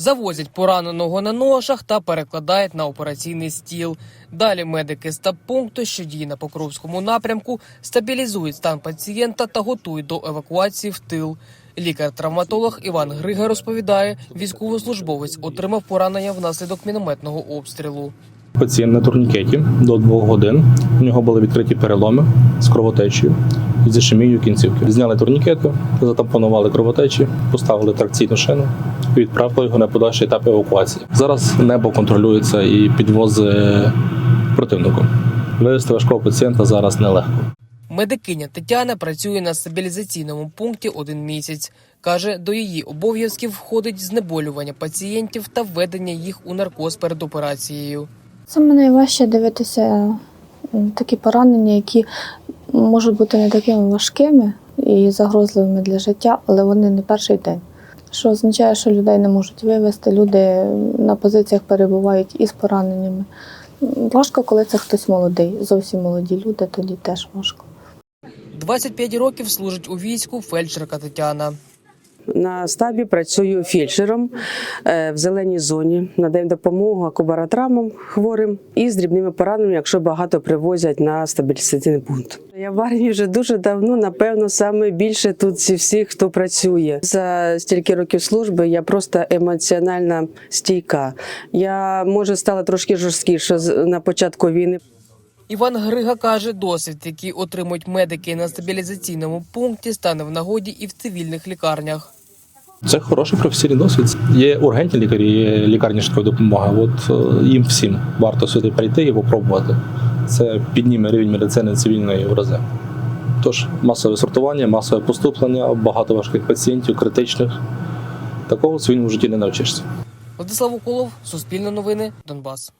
Завозять пораненого на ношах та перекладають на операційний стіл. Далі медики з таб-пункту, що діє на Покровському напрямку, стабілізують стан пацієнта та готують до евакуації в тил. Лікар-травматолог Іван Грига розповідає, військовослужбовець отримав поранення внаслідок мінометного обстрілу. Пацієнт на турнікеті до двох годин. У нього були відкриті переломи з кровотечею і з ішемією кінцівки. Зняли турнікети, затампонували кровотечі, поставили тракційну шину і відправили його на подальший етап евакуації. Зараз небо контролюється і підвози противнику. Вивезти важкого пацієнта зараз нелегко. Медикиня Тетяна працює на стабілізаційному пункті один місяць. Каже, до її обов'язків входить знеболювання пацієнтів та введення їх у наркоз перед операцією. Саме найважче дивитися такі поранення, які можуть бути не такими важкими і загрозливими для життя, але вони не перший день. Що означає, що людей не можуть вивезти, люди на позиціях перебувають із пораненнями. Важко, коли це хтось молодий, зовсім молоді люди, тоді теж важко. 25 років служить у війську фельдшерка Тетяна. На стабі працюю фельдшером е, в зеленій зоні. Надаємо допомогу акубаратрамам хворим і з дрібними пораненнями, якщо багато привозять на стабілізаційний пункт. Я в армії вже дуже давно, напевно, саме більше тут зі всіх, хто працює. За стільки років служби я просто емоціонально стійка. Я може стала трошки жорсткіша на початку війни. Іван Грига каже, досвід, який отримують медики на стабілізаційному пункті, стане в нагоді і в цивільних лікарнях. Це хороший професійний досвід. Є ургентні лікарі, є лікарні швидкої допомоги. От е, їм всім варто сюди прийти і попробувати. Це підніме рівень медицини цивільної в рази. Тож масове сортування, масове поступлення, багато важких пацієнтів, критичних. Такого в цивільному житті не навчишся. Владислав Уколов, Суспільне новини, Донбас.